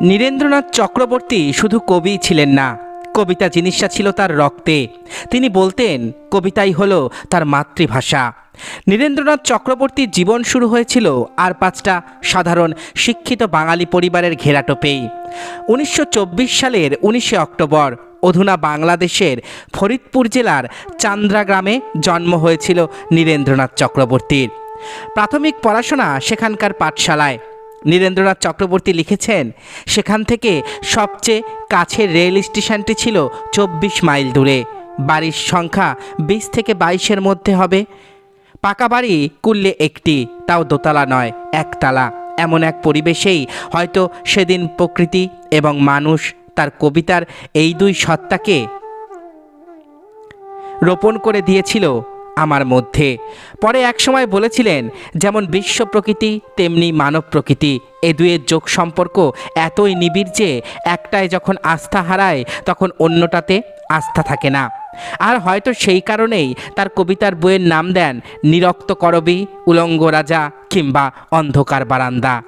নীরেন্দ্রনাথ চক্রবর্তী শুধু কবি ছিলেন না, কবিতা জিনিসটা ছিল তার রক্তে। তিনি বলতেন, কবিতাই হলো তার মাতৃভাষা। নীরেন্দ্রনাথ চক্রবর্তীর জীবন শুরু হয়েছিল আর পাঁচটা সাধারণ শিক্ষিত বাঙালি পরিবারের ঘেরাটোপেই উনিশশো চব্বিশ সালের উনিশে অক্টোবর অধুনা বাংলাদেশের ফরিদপুর জেলার চান্দ্রা গ্রামে জন্ম হয়েছিল নীরেন্দ্রনাথ চক্রবর্তীর। প্রাথমিক পড়াশোনা সেখানকার পাঠশালায়। নীরেন্দ্রনাথ চক্রবর্তী লিখেছেন, সেখান থেকে সবচেয়ে কাছের রেল স্টেশনটি ছিল চব্বিশ মাইল দূরে। বাড়ির সংখ্যা বিশ থেকে বাইশের মধ্যে হবে। পাকা বাড়ি কুললে একটি, তাও দোতলা নয়, একতলা। এমন এক পরিবেশেই হয়তো সেদিন প্রকৃতি এবং মানুষ তার কবিতার এই দুই সত্তাকে রোপণ করে দিয়েছিল। আমার মধ্যে। পরে একসময় বলেছিলেন, যেমন বিশ্ব প্রকৃতি, তেমনি মানব প্রকৃতি। এ দুয়ের যোগ সম্পর্ক এতই নিবিড় যে, একটায় যখন আস্থা হারায়, তখন অন্যটাতে আস্থা থাকে না। আর হয়তো সেই কারণেই তার কবিতার বইয়ের নাম দেন, নিরক্ত করবি, উলঙ্গ রাজা কিংবা অন্ধকার বারান্দা।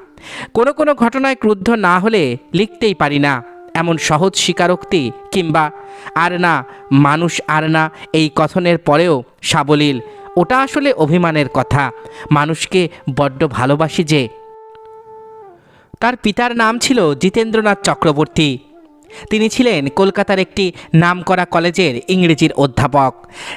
কোনো কোনো ঘটনায় ক্রুদ্ধ না হলে লিখতেই পারি না। এমন সহজ স্বীকারোক্তি কিংবা আর না, মানুষ আর না এই কথনের পরেও সাবলীল। ওটা আসলে অভিমানের কথা। মানুষকে বড্ড ভালোবাসি যে। তার পিতার নাম ছিল জিতেন্দ্রনাথ চক্রবর্তী। তিনি ছিলেন কলকাতার একটি নামকরা কলেজের ইংরেজির অধ্যাপক।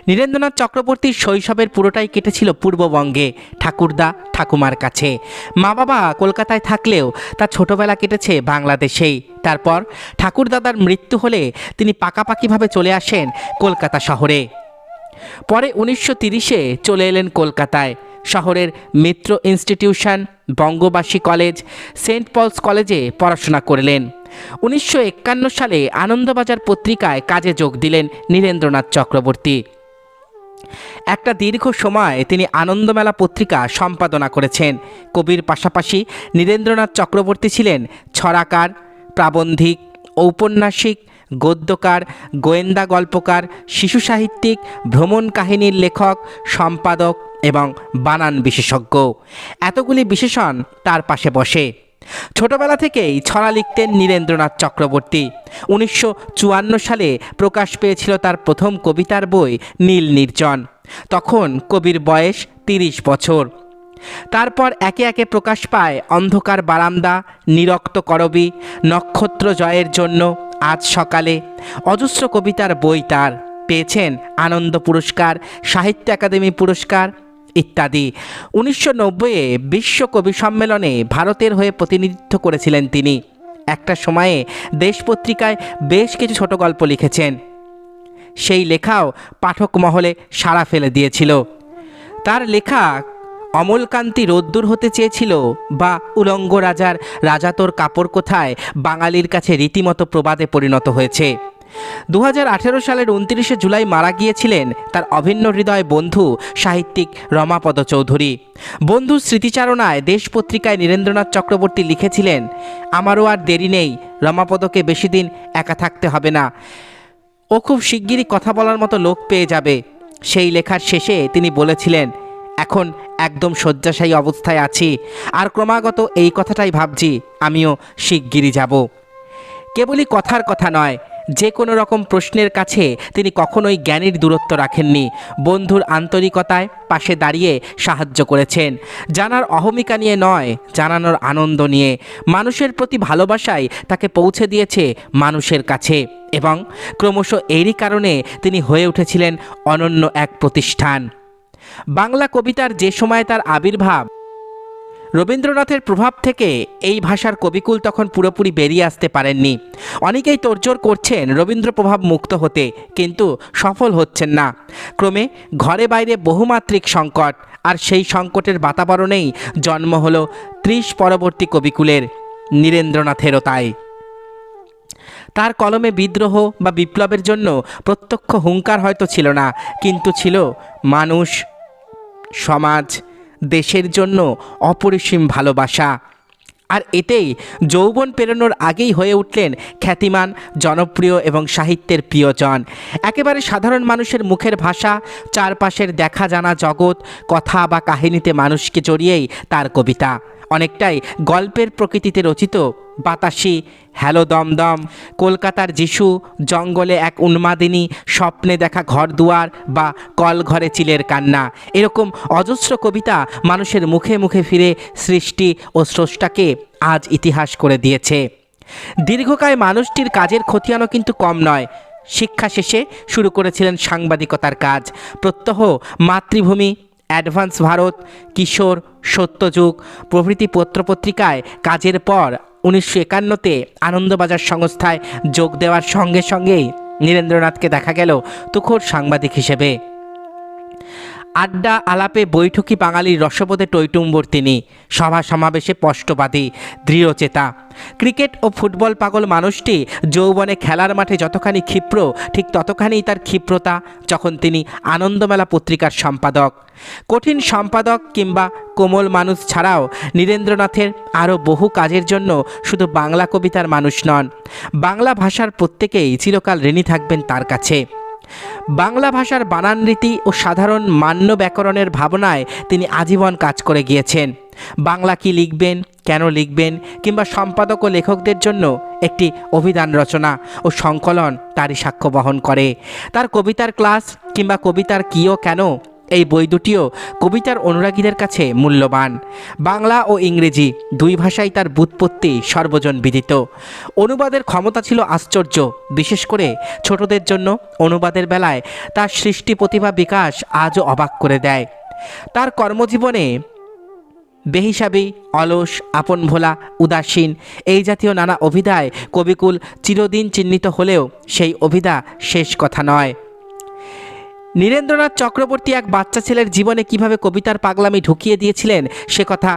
নীরেন্দ্রনাথ চক্রবর্তীর শৈশবের পুরোটাই কেটেছিল পূর্ববঙ্গে ঠাকুরদা ঠাকুমার কাছে। মা বাবা কলকাতায় থাকলেও তার ছোটবেলা কেটেছে বাংলাদেশেই। তারপর ঠাকুরদাদার মৃত্যু হলে তিনি পাকাপাকিভাবে চলে আসেন কলকাতা শহরে। পরে উনিশশো তিরিশে চলে এলেন কলকাতায়। শহরের Mitra institution, Bangabasi college, saint Paul's কলেজে পড়াশোনা করলেন। উনিশশো একান্ন সালে আনন্দবাজার পত্রিকায় কাজে যোগ দিলেন নীরেন্দ্রনাথ চক্রবর্তী। একটা দীর্ঘ সময় তিনি আনন্দমেলা পত্রিকা সম্পাদনা করেছেন। কবির পাশাপাশি নীরেন্দ্রনাথ চক্রবর্তী ছিলেন ছড়াকার, প্রাবন্ধিক, ঔপন্যাসিক, গদ্যকার, গোয়েন্দা গল্পকার, শিশু সাহিত্যিক, ভ্রমণ কাহিনীর লেখক, সম্পাদক এবং বানান বিশেষজ্ঞ। এতগুলি বিশেষণ তার পাশে বসে। ছোটবেলা থেকেই ছড়া লিখতেন নীরেন্দ্রনাথ চক্রবর্তী। উনিশশো চুয়ান্ন সালে প্রকাশ পেয়েছিল তার প্রথম কবিতার বই নীল নির্জন। তখন কবির বয়স তিরিশ বছর। তারপর একে একে প্রকাশ পায় অন্ধকার বারান্দা, নিরক্ত করবি, নক্ষত্র জয়ের জন্য, আজ সকালে। অজস্র কবিতার বই তার। পেয়েছেন আনন্দ পুরস্কার, সাহিত্য একাডেমি পুরস্কার ইত্যাদি। উনিশশো নব্বইয়ে বিশ্ব কবি সম্মেলনে ভারতের হয়ে প্রতিনিধিত্ব করেছিলেন তিনি। একটা সময়ে দেশ পত্রিকায় বেশ কিছু ছোট গল্প লিখেছেন। সেই লেখাও পাঠক মহলে সাড়া ফেলে দিয়েছিল। তার লেখা অমলকান্তি রোদ্দুর হতে চেয়েছিল বা উলঙ্গ রাজার রাজা তোর কাপড় কোথায় বাঙালির কাছে রীতিমতো প্রবাদে পরিণত হয়েছে। দু হাজার আঠেরো সালের উনত্রিশে জুলাই মারা গিয়েছিলেন তার অভিন্ন হৃদয় বন্ধু সাহিত্যিক রমাপদ চৌধুরী। বন্ধু স্মৃতিচারণায় দেশ পত্রিকায় নীরেন্দ্রনাথ চক্রবর্তী লিখেছিলেন, আমারও আর দেরি নেই, রমাপদকে বেশি দিন একা থাকতে হবে না। ও খুব শিগগিরই কথা বলার মতো লোক পেয়ে যাবে। সেই লেখার শেষে তিনি বলেছিলেন, এখন একদম শয্যাশায়ী অবস্থায় আছি, আর ক্রমাগত এই কথাটাই ভাবছি, আমিও শিগগিরই যাব। কেবলই কথার কথা নয় যে কোনো রকম প্রশ্নের কাছে তিনি কখনোই জ্ঞানীর দূরত্ব রাখেননি। বন্ধুর আন্তরিকতায় পাশে দাঁড়িয়ে সাহায্য করেছেন। জানার অহমিকা নিয়ে নয়, জানানোর আনন্দ নিয়ে। মানুষের প্রতি ভালোবাসাই তাকে পৌঁছে দিয়েছে মানুষের কাছে এবং ক্রমশ এরই কারণে তিনি হয়ে উঠেছিলেন অনন্য এক প্রতিষ্ঠান। বাংলা কবিতার যে সময় তার আবির্ভাব রবীন্দ্রনাথের প্রভাব থেকে এই ভাষার কবিকুল তখন পুরোপুরি বেরিয়ে আসতে পারেননি। অনেকেই তোড়জোড় করছেন রবীন্দ্র প্রভাব মুক্ত হতে, কিন্তু সফল হচ্ছেন না। ক্রমে ঘরে বাইরে বহুমাত্রিক সংকট, আর সেই সংকটের বাতাবরণেই জন্ম হল ত্রিশ পরবর্তী কবিকুলের নীরেন্দ্রনাথেরও তাই। তার কলমে বিদ্রোহ বা বিপ্লবের জন্য প্রত্যক্ষ হুঙ্কার হয়তো ছিল না, কিন্তু ছিল মানুষ, সমাজ দেশের জন্য অপরিসীম ভালোবাসা। আর এতেই যৌবন পেরোনোর আগেই হয়ে উঠলেন খ্যাতিমান, জনপ্রিয় এবং সাহিত্যের প্রিয়জন। একেবারে সাধারণ মানুষের মুখের ভাষা, চারপাশের দেখা জানা জগৎ, কথা বা কাহিনীতে মানুষকে জড়িয়েই তার কবিতা। অনেকটাই গল্পের প্রকৃতিতে রচিত বাতাসি, হ্যালো দমদম, কলকাতার যিশু, জঙ্গলে এক উন্মাদিনী, স্বপ্নে দেখা ঘর দুয়ার বা কল ঘরে চিলের কান্না। এরকম অজস্র কবিতা মানুষের মুখে মুখে ফিরে সৃষ্টি ও স্রষ্টাকে আজ ইতিহাস করে দিয়েছে। দীর্ঘকায় মানুষটির কাজের খতিয়ানও কিন্তু কম নয়। শিক্ষা শেষে শুরু করেছিলেন সাংবাদিকতার কাজ। প্রত্যহ মাতৃভূমি, অ্যাডভান্স ভারত, কিশোর, সত্যযুগ, প্রভৃতি পত্রপত্রিকায় কাজের পর উনিশশো একান্নতে আনন্দবাজার সংস্থায় যোগ দেওয়ার সঙ্গে সঙ্গেই নীরেন্দ্রনাথকে দেখা গেল তুখোর সাংবাদিক হিসেবে। আড্ডা আলাপে বৈঠকি বাঙালির রসপদে টৈটুম্বর তিনি। সভা সমাবেশে স্পষ্টবাদী, দৃঢ়চেতা। ক্রিকেট ও ফুটবল পাগল মানুষটি যৌবনে খেলার মাঠে যতখানি ক্ষিপ্র, ঠিক ততখানি তার ক্ষিপ্রতা, যখন তিনি আনন্দমেলা পত্রিকার সম্পাদক। কঠিন সম্পাদক কিংবা কোমল মানুষ ছাড়াও নীরেন্দ্রনাথের আরও বহু কাজের জন্য শুধু বাংলা কবিতার মানুষ নন, বাংলা ভাষার প্রত্যেকেই চিরকাল ঋণী থাকবেন তার কাছে। বাংলা ভাষার বানান রীতি ও সাধারণ মান্য ব্যাকরণের ভাবনায় তিনি আজীবন কাজ করে গিয়েছেন। বাংলা কি লিখবেন, কেন লিখবেন কিংবা সম্পাদক ও লেখকদের জন্য একটি অভিধান রচনা ও সংকলন তারই সাক্ষ্য বহন করে। তার কবিতার ক্লাস কিংবা কবিতার কিও কেন এই বই দুটিও কবিতার অনুরাগীদের কাছে মূল্যবান। বাংলা ও ইংরেজি দুই ভাষাই তার বুৎপত্তি সর্বজন বিদিত। অনুবাদের ক্ষমতা ছিল আশ্চর্য, বিশেষ করে ছোটদের জন্য অনুবাদের বেলায় তার সৃষ্টি প্রতিভা বিকাশ আজও অবাক করে দেয়। তার কর্মজীবনে বেহিসাবি, অলস, আপন ভোলা, উদাসীন এই জাতীয় নানা অভিধায় কবিকুল চিরদিন চিহ্নিত হলেও সেই অভিধা শেষ কথা নয়। নীরেন্দ্রনাথ চক্রবর্তী এক বাচ্চা ছেলের জীবনে কীভাবে কবিতার পাগলামি ঢুকিয়ে দিয়েছিলেন, সে কথা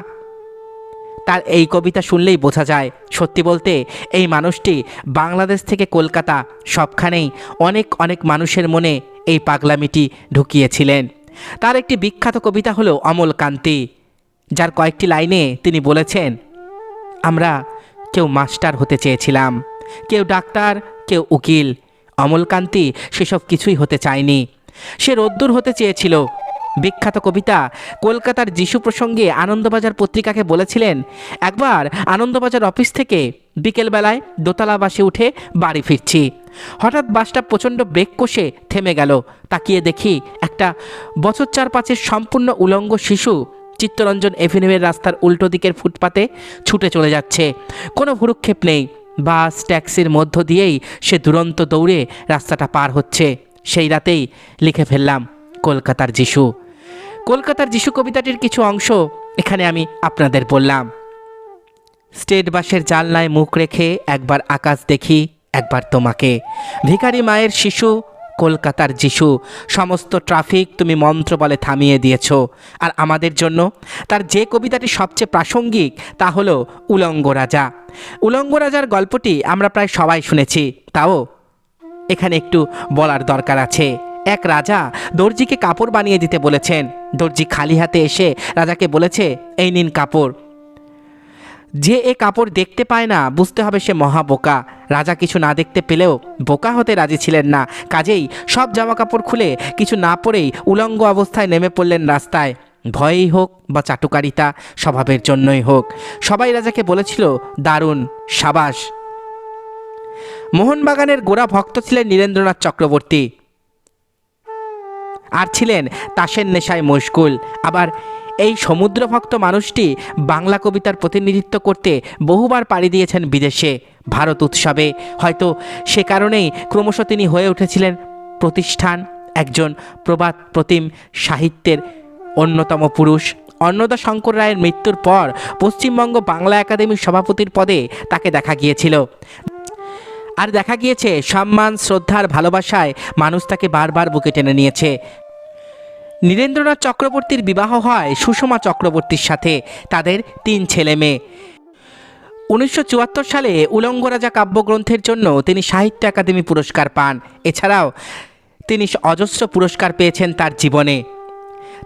তার এই কবিতা শুনলেই বোঝা যায়। সত্যি বলতে, এই মানুষটি বাংলাদেশ থেকে কলকাতা সবখানেই অনেক অনেক মানুষের মনে এই পাগলামিটি ঢুকিয়েছিলেন। তার একটি বিখ্যাত কবিতা হলো অমল কান্তি, যার কয়েকটি লাইনে তিনি বলেছেন, আমরা কেউ মাস্টার হতে চেয়েছিলাম, কেউ ডাক্তার, কেউ উকিল অমলকান্তি সেসব কিছুই হতে চায়নি। সে রোদ্দুর হতে চেয়েছিল। বিখ্যাত কবিতা কলকাতার যিশু প্রসঙ্গে আনন্দবাজার পত্রিকাকে বলেছিলেন, একবার আনন্দবাজার অফিস থেকে বিকেলবেলায় দোতলা বাসে উঠে বাড়ি ফিরছি। হঠাৎ বাসটা প্রচণ্ড ব্রেক কষে থেমে গেল। তাকিয়ে দেখি একটা বছর চার পাঁচের সম্পূর্ণ উলঙ্গ শিশু চিত্তরঞ্জন এভিনিউয়ের রাস্তার উল্টো দিকের ফুটপাতে ছুটে চলে যাচ্ছে। কোনো ভুরুক্ষেপ নেই। বাস, ট্যাক্সির মধ্য দিয়েই সে দুরন্ত দৌড়ে রাস্তাটা পার হচ্ছে। সেই রাতেই লিখে ফেললাম কলকাতার যিশু। কলকাতার যিশু কবিতাটির কিছু অংশ এখানে আমি আপনাদের বললাম। স্টেট বাসের জানলায় মুখ রেখে একবার আকাশ দেখি, একবার তোমাকে। ভিখারি মায়ের শিশু, কলকাতার যিশু, সমস্ত ট্রাফিক তুমি মন্ত্র বলে থামিয়ে দিয়েছ। আর আমাদের জন্য তার যে কবিতাটি সবচেয়ে প্রাসঙ্গিক তা হলো উলঙ্গ রাজা। উলঙ্গ রাজার গল্পটি আমরা প্রায় সবাই শুনেছি, তাও এখানে একটু বলার দরকার আছে। এক রাজা দর্জিকে কাপড় বানিয়ে দিতে বলেছেন। দর্জি খালি হাতে এসে রাজাকে বলেছে, এই নিন কাপড়। যে এ কাপড় দেখতে পায় না, বুঝতে হবে সে মহা বোকা। রাজা কিছু না দেখতে পেলেও বোকা হতে রাজি ছিলেন না। কাজেই সব জামা কাপড় খুলে কিছু না পরেই উলঙ্গ অবস্থায় নেমে পড়লেন রাস্তায়। ভয়েই হোক বা চাটুকারিতা, স্বভাবের জন্যই হোক। সবাই রাজাকে বলেছিল, দারুণ, সাবাস। মোহনবাগানের গোড়া ভক্ত ছিলেন নীরেন্দ্রনাথ চক্রবর্তী। আর ছিলেন তাসের নেশায় মশগুল আবার এই সমুদ্রভক্ত মানুষটি বাংলা কবিতার প্রতিনিধিত্ব করতে বহুবার পাড়ি দিয়েছেন বিদেশে, ভারত উৎসবে। হয়তো সে কারণেই ক্রমশ তিনি হয়ে উঠেছিলেন প্রতিষ্ঠান, একজন প্রবাদ প্রতিম সাহিত্যের অন্যতম পুরুষ। অন্নদা শঙ্কর রায়ের মৃত্যুর পর পশ্চিমবঙ্গ বাংলা একাডেমির সভাপতির পদে তাকে দেখা গিয়েছিল। আর দেখা গিয়েছে, সম্মান শ্রদ্ধার ভালোবাসায় মানুষ তাকে বারবার বুকে টেনে নিয়েছে। নীরেন্দ্রনাথ চক্রবর্তীর বিবাহ হয় সুষমা চক্রবর্তীর সাথে, তাদের তিন ছেলে মেয়ে। উনিশশো চুয়াত্তর সালে উলঙ্গ রাজা কাব্যগ্রন্থের জন্য তিনি সাহিত্য একাডেমি পুরস্কার পান। এছাড়াও তিনি অজস্র পুরস্কার পেয়েছেন তার জীবনে।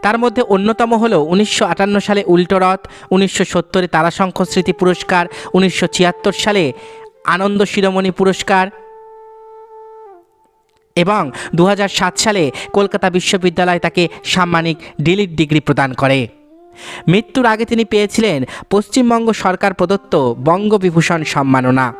তার মধ্যে অন্যতম হল উনিশশো আটান্ন সালে উল্টোরথ, উনিশশো সত্তরে তারাশঙ্খ স্মৃতি পুরস্কার, উনিশশো ছিয়াত্তর সালে আনন্দ শিরোমণি পুরস্কার। এবং দু হাজার সাত সালে কলকাতা বিশ্ববিদ্যালয় তাকে সাম্মানিক ডিলিট ডিগ্রি প্রদান করে। মৃত্যুর আগে তিনি পেয়েছিলেন পশ্চিমবঙ্গ সরকার প্রদত্ত বঙ্গবিভূষণ সম্মাননা।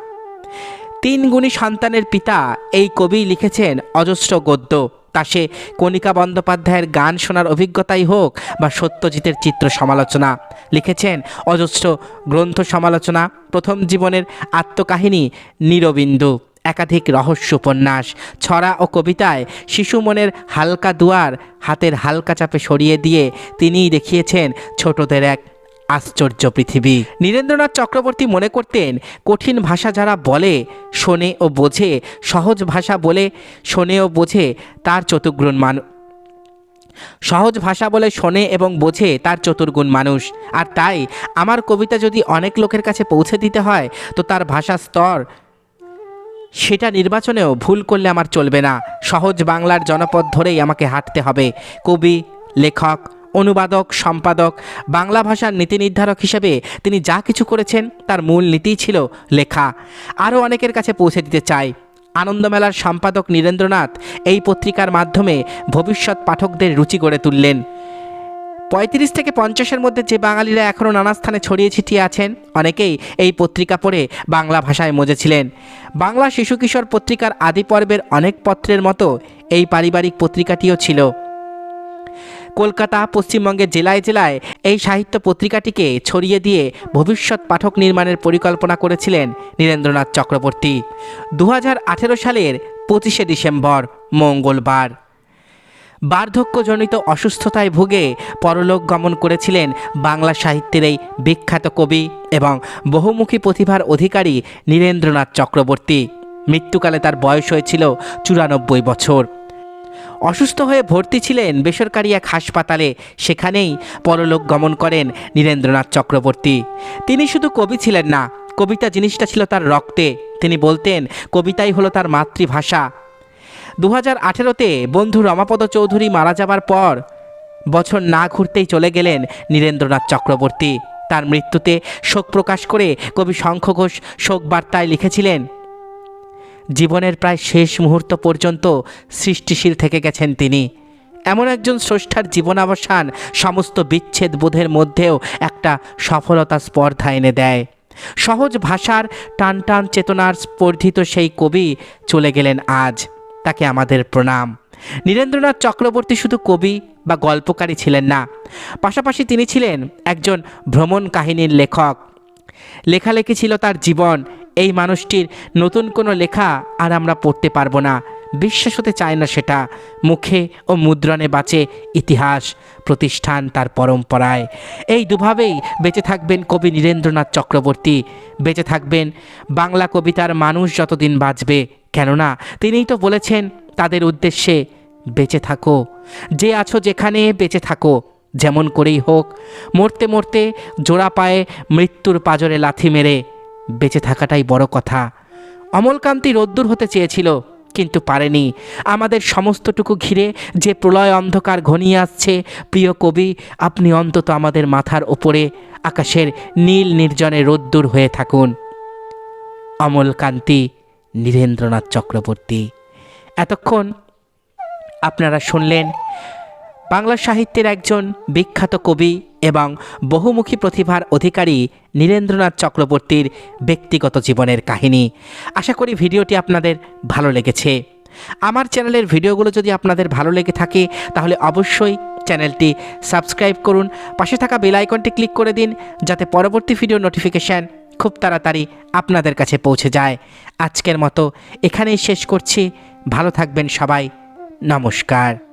তিন গুণী সন্তানের পিতা এই কবি লিখেছেন অজস্র গদ্য। তা সে কণিকা বন্দ্যোপাধ্যায়ের গান শোনার অভিজ্ঞতাই হোক বা সত্যজিতের চিত্র সমালোচনা। লিখেছেন। অজস্র গ্রন্থ সমালোচনা, প্রথম জীবনের আত্মকাহিনী নীরবিন্দু, একাধিক রহস্য উপন্যাস, ছড়া ও কবিতায় শিশু মনের হালকা দুয়ার হাতের হালকা চাপে সরিয়ে দিয়ে তিনিই দেখিয়েছেন ছোটদের এক আশ্চর্য পৃথিবী। নীরেন্দ্রনাথ চক্রবর্তী মনে করতেন, কঠিন ভাষা যারা বলে, শোনে ও বোঝে, সহজ ভাষা বলে, শোনে ও বোঝে, তার চতুর্গুণ মানুষ সহজ ভাষা বলে শোনে এবং বোঝে তার চতুর্গুণ মানুষ। আর তাই, আমার কবিতা যদি অনেক লোকের কাছে পৌঁছে দিতে হয়, তো তার ভাষা স্তর সেটা নির্বাচনেও ভুল করলে আমার চলবে না। সহজ বাংলার জনপদ ধরেই আমাকে হাঁটতে হবে। কবি, লেখক, অনুবাদক, সম্পাদক, বাংলা ভাষার নীতি নির্ধারক হিসেবে তিনি যা কিছু করেছেন, তার মূল নীতিই ছিল লেখা। আরও অনেকের কাছে পৌঁছে দিতে চাই। আনন্দমেলার সম্পাদক নীরেন্দ্রনাথ এই পত্রিকার মাধ্যমে ভবিষ্যৎ পাঠকদের রুচি গড়ে তুললেন। পঁয়ত্রিশ থেকে পঞ্চাশের মধ্যে যে বাঙালিরা এখনও নানা স্থানে ছড়িয়ে ছিটিয়ে আছেন, অনেকেই এই পত্রিকা পড়ে বাংলা ভাষায় মজেছিলেন। বাংলা শিশু কিশোর পত্রিকার আদি পর্বের অনেক পত্রের মতো এই পারিবারিক পত্রিকাটিও ছিল। কলকাতা পশ্চিমবঙ্গের জেলায় জেলায় এই সাহিত্য পত্রিকাটিকে ছড়িয়ে দিয়ে ভবিষ্যৎ পাঠক নির্মাণের পরিকল্পনা করেছিলেন নীরেন্দ্রনাথ চক্রবর্তী। দু হাজার আঠেরো সালের পঁচিশে ডিসেম্বর, মঙ্গলবার। বার্ধক্যজনিত অসুস্থতায় ভুগে পরলোক গমন করেছিলেন বাংলা সাহিত্যের এই বিখ্যাত কবি এবং বহুমুখী প্রতিভার অধিকারী নীরেন্দ্রনাথ চক্রবর্তী। মৃত্যুকালে তার বয়স হয়েছিল চুরানব্বই বছর। অসুস্থ হয়ে ভর্তি ছিলেন বেসরকারি এক হাসপাতালে। সেখানেই পরলোক গমন করেন নীরেন্দ্রনাথ চক্রবর্তী। তিনি শুধু কবি ছিলেন না, কবিতা জিনিসটা ছিল তার রক্তে। তিনি বলতেন, কবিতাই হলো তার মাতৃভাষা। দু হাজার আঠেরোতে বন্ধু রমাপদ চৌধুরী মারা যাবার পর বছর না ঘুরতেই চলে গেলেন নীরেন্দ্রনাথ চক্রবর্তী। তার মৃত্যুতে শোক প্রকাশ করে কবি শঙ্খ ঘোষ শোক বার্তায় লিখেছিলেন জীবনের প্রায় শেষ মুহূর্ত পর্যন্ত সৃষ্টিশীল থেকে গেছেন তিনি। এমন একজন স্রষ্টার জীবনাবসান সমস্ত বিচ্ছেদ বোধের মধ্যেও একটা সফলতা স্পর্ধা এনে দেয়। সহজ ভাষার টান টান চেতনার স্পর্ধিত সেই কবি চলে গেলেন আজ। তাকে আমাদের প্রণাম। নীরেন্দ্রনাথ চক্রবর্তী শুধু কবি বা গল্পকারী ছিলেন না, পাশাপাশি তিনি ছিলেন একজন ভ্রমণ কাহিনীর লেখক। লেখালেখি ছিল তার জীবন এই মানুষটির নতুন কোনো লেখা আর আমরা পড়তে পারব না। বিশ্বাস হতে চায় না সেটা। মুখে ও মুদ্রণে বাঁচে ইতিহাস, প্রতিষ্ঠান তার পরম্পরায়। এই দুভাবেই বেঁচে থাকবেন কবি নীরেন্দ্রনাথ চক্রবর্তী। বেঁচে থাকবেন বাংলা কবিতার মানুষ যতদিন বাঁচবে। কেননা তিনিই তো বলেছেন তাদের উদ্দেশ্যে বেঁচে থাকো। যে আছো যেখানে বেঁচে থাকো, যেমন করেই হোক, মরতে মরতে জোড়া পায়ে মৃত্যুর পাজরে লাথি মেরে বেঁচে থাকাটাই বড় কথা। অমলকান্তি রোদ্দুর হতে চেয়েছিল, কিন্তু পারেনি। আমাদের সমস্তটুকু ঘিরে যে প্রলয় অন্ধকার ঘনিয়ে আসছে, প্রিয় কবি, আপনি অন্তত আমাদের মাথার ওপরে আকাশের নীল নির্জনে রোদ্দুর হয়ে থাকুন। অমলকান্তি, নীরেন্দ্রনাথ চক্রবর্তী। এতক্ষণ আপনারা শুনলেন বাংলা সাহিত্যের একজন বিখ্যাত কবি এবং বহুমুখী প্রতিভার অধিকারী নীরেন্দ্রনাথ চক্রবর্তীর ব্যক্তিগত জীবনের কাহিনী। আশা করি ভিডিওটি আপনাদের ভালো লেগেছে। আমার চ্যানেলের ভিডিওগুলো যদি আপনাদের ভালো লেগে থাকে, তাহলে অবশ্যই চ্যানেলটি সাবস্ক্রাইব করুন। পাশে থাকা বেল আইকনটি ক্লিক করে দিন, যাতে পরবর্তী ভিডিও নোটিফিকেশান খুব তাড়াতাড়ি আপনাদের কাছে পৌঁছে যায়। আজকের মতো এখানেই শেষ করছি। ভালো থাকবেন সবাই। নমস্কার।